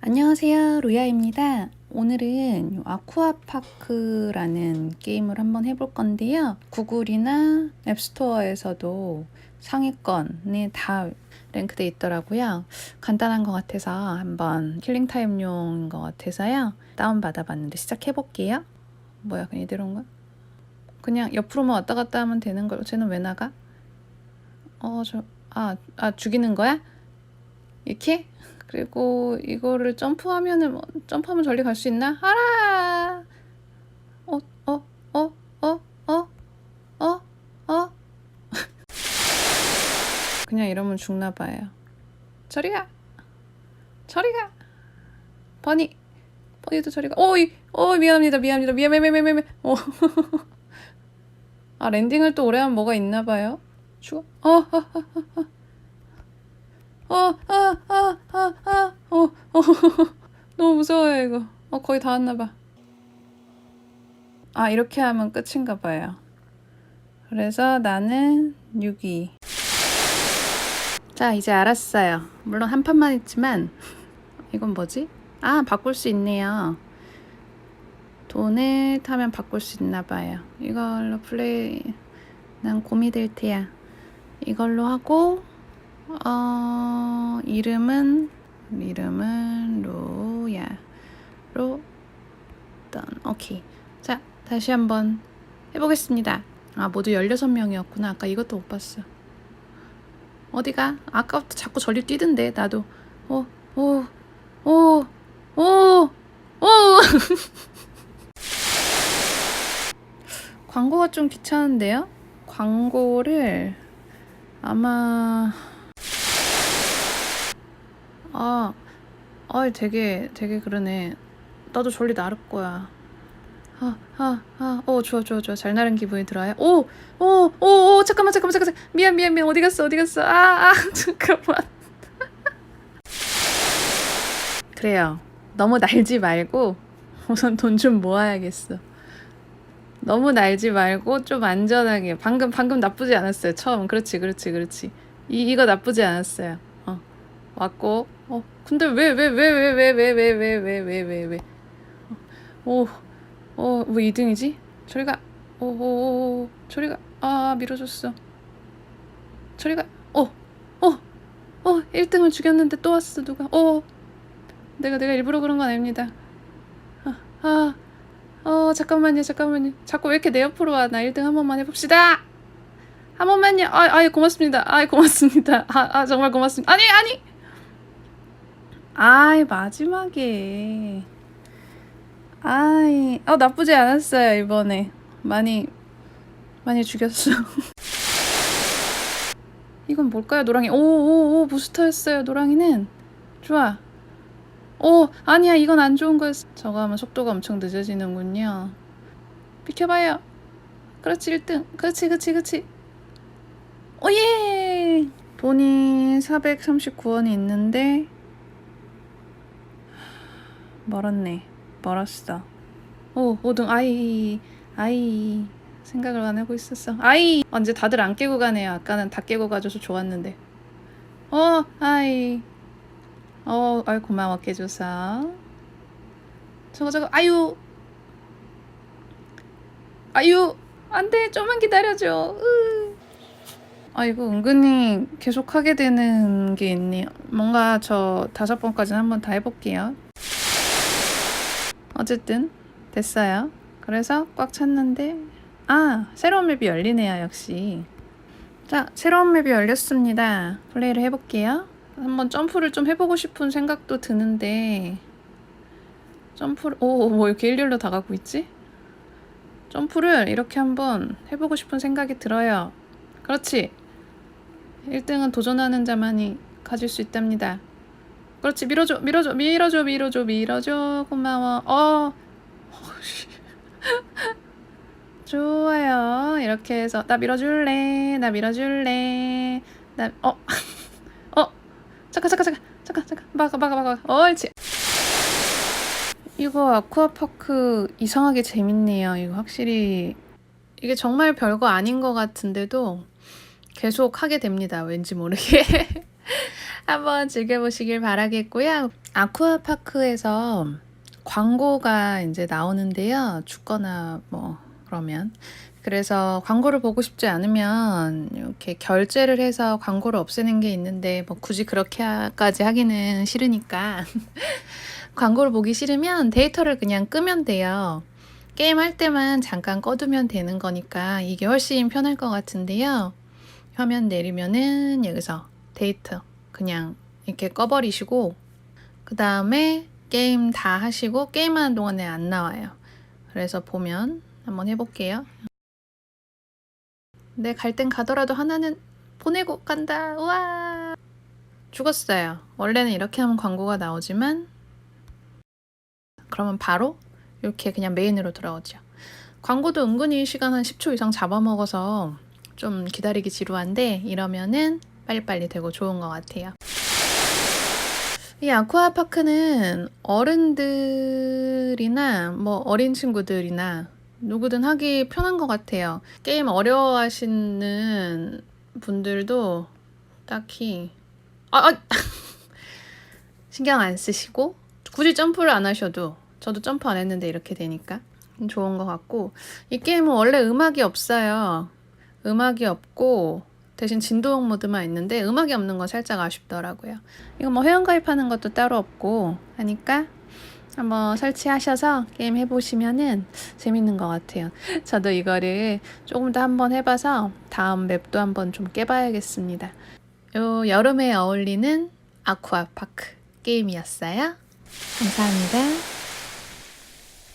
안녕하세요. 로야입니다. 오늘은 아쿠아파크라는 게임을 한번 해볼 건데요. 구글이나 앱스토어에서도 상위권에 다 랭크돼 있더라고요. 간단한 것 같아서 한번 킬링타임용인 것 같아서요. 다운받아 봤는데 시작해 볼게요. 뭐야, 그냥 이대로 온 거야? 그냥 옆으로만 왔다 갔다 하면 되는 걸. 쟤는 왜 나가? 어, 저, 아, 아, 죽이는 거야? 이렇게? 그리고 이거를 점프하면은 뭐, 점프하면 저리 갈 수 있나? 알아. 어, 어, 어, 어, 어, 어, 어. 그냥 이러면 죽나 봐요. 저리 가. 저리 가. 버니. 버니도 저리 가. 오이. 오, 미안합니다. 미안합니다. 미안, 미안, 미안, 미안, 미안. 어. 아, 랜딩을 또 오래 하면 뭐가 있나 봐요. 죽어. 어, 어, 어, 어, 어. 어, 아, 아, 아, 아, 어, 어, 너무 무서워요, 이거. 어, 거의 다 왔나봐. 아, 이렇게 하면 끝인가 봐요. 그래서 나는 6위. 자, 이제 알았어요. 물론 한 판만 했지만, 이건 뭐지? 아, 바꿀 수 있네요. 돈을 타면 바꿀 수 있나 봐요. 이걸로 플레이, 난 곰이 될 테야. 이걸로 하고, 어, 이름은 이름은 로야. 로 던. 오케이. 자 다시 한번 해 보겠습니다. 아 모두 16명이었구나. 아까 이것도 못 봤어. 어디가? 아까부터 자꾸 저리 뛰던데 나도. 어, 오오 오 오 오 광고가 좀 귀찮은데요? 광고를 아마 아, 아, 되게, 되게 그러네. 나도 저리 나를 거야. 아, 아, 아, 어, 좋아, 좋아, 좋아. 잘 나른 기분이 들어요. 오, 오, 오, 오, 잠깐만, 잠깐만, 잠깐만. 미안, 미안, 미안. 어디 갔어, 어디 갔어. 아, 아, 잠깐만. 그래요. 너무 날지 말고 우선 돈 좀 모아야겠어. 너무 날지 말고 좀 안전하게. 방금, 방금 나쁘지 않았어요. 처음. 그렇지, 그렇지, 그렇지. 이, 이거 나쁘지 않았어요. 어, 왔고. 어, 근데 왜, 왜, 왜, 왜, 왜, 왜, 왜, 왜, 왜, 왜, 왜, 왜. 오, 어, 왜 2등이지? 저리 가. 오, 오, 오, 오, 저리 가. 아, 밀어줬어. 저리 가. 어, 어, 어, 1등을 죽였는데 또 왔어, 누가. 어, 내가, 내가 일부러 그런 건 아닙니다. 아, 아, 어, 잠깐만요, 잠깐만요. 자꾸 왜 이렇게 내 옆으로 와? 나 1등 한 번만 해봅시다! 한 번만요. 아, 아, 고맙습니다. 아, 고맙습니다. 아, 아, 정말 고맙습니다. 아니, 아니! 아이 마지막에. 아이 어 나쁘지 않았어요 이번에. 많이 많이 죽였어. 이건 뭘까요 노랑이? 오 오 오 부스터였어요 노랑이는. 좋아. 오 아니야 이건 안 좋은 거였어. 저거 하면 속도가 엄청 늦어지는군요. 비켜봐요. 그렇지 1등. 그렇지 그렇지 그렇지. 오예! 돈이 439원이 있는데 멀었네. 멀었어. 오, 5등. 아이, 아이. 생각을 안 하고 있었어. 아이! 언제 다들 안 깨고 가네요. 아까는 다 깨고 가줘서 좋았는데. 어, 아이. 어, 아이, 고마워, 깨줘서. 저거, 저거, 아유! 아유! 안 돼! 좀만 기다려줘. 으. 아, 이거 은근히 계속 하게 되는 게 있네요. 뭔가 저 다섯 번까지는 한번 다 해볼게요. 어쨌든 됐어요. 그래서 꽉 찼는데 아 새로운 맵이 열리네요 역시. 자 새로운 맵이 열렸습니다. 플레이를 해볼게요. 한번 점프를 좀 해보고 싶은 생각도 드는데 점프를 오뭐 이렇게 일렬로 다 가고 있지? 점프를 이렇게 한번 해보고 싶은 생각이 들어요. 그렇지. 1등은 도전하는 자만이 가질 수 있답니다. 그렇지. 밀어줘 밀어줘 밀어줘 밀어줘 밀어줘. 고마워. 어. 좋아요. 이렇게 해서 나 밀어줄래? 나 밀어줄래? 나어어. 어. 잠깐 잠깐 잠깐 잠깐 잠깐. 막아 막아 막아. 옳지. 이거 아쿠아파크 이상하게 재밌네요. 이거 확실히 이게 정말 별거 아닌 것 같은데도 계속 하게 됩니다. 왠지 모르게 한번 즐겨보시길 바라겠고요. 아쿠아파크에서 광고가 이제 나오는데요. 죽거나 뭐 그러면 그래서 광고를 보고 싶지 않으면 이렇게 결제를 해서 광고를 없애는 게 있는데 뭐 굳이 그렇게까지 하기는 싫으니까 광고를 보기 싫으면 데이터를 그냥 끄면 돼요. 게임 할 때만 잠깐 꺼두면 되는 거니까 이게 훨씬 편할 것 같은데요. 화면 내리면은 여기서 데이터 그냥 이렇게 꺼버리시고 그 다음에 게임 다 하시고 게임하는 동안에 안 나와요. 그래서 보면 한번 해볼게요. 네, 갈땐 가더라도 하나는 보내고 간다. 우와! 죽었어요. 원래는 이렇게 하면 광고가 나오지만 그러면 바로 이렇게 그냥 메인으로 들어오죠. 광고도 은근히 시간 한 10초 이상 잡아먹어서 좀 기다리기 지루한데 이러면은 빨리빨리 되고 좋은 것 같아요. 이 아쿠아파크는 어른들이나 뭐 어린 친구들이나 누구든 하기 편한 것 같아요. 게임 어려워하시는 분들도 딱히 아, 아! 신경 안 쓰시고 굳이 점프를 안 하셔도 저도 점프 안 했는데 이렇게 되니까 좋은 것 같고 이 게임은 원래 음악이 없어요. 음악이 없고 대신 진도형 모드만 있는데 음악이 없는 건 살짝 아쉽더라고요. 이거 뭐 회원 가입하는 것도 따로 없고 하니까 한번 설치하셔서 게임 해보시면은 재밌는 것 같아요. 저도 이거를 조금 더 한번 해봐서 다음 맵도 한번 좀 깨봐야겠습니다. 요 여름에 어울리는 아쿠아파크 게임이었어요. 감사합니다.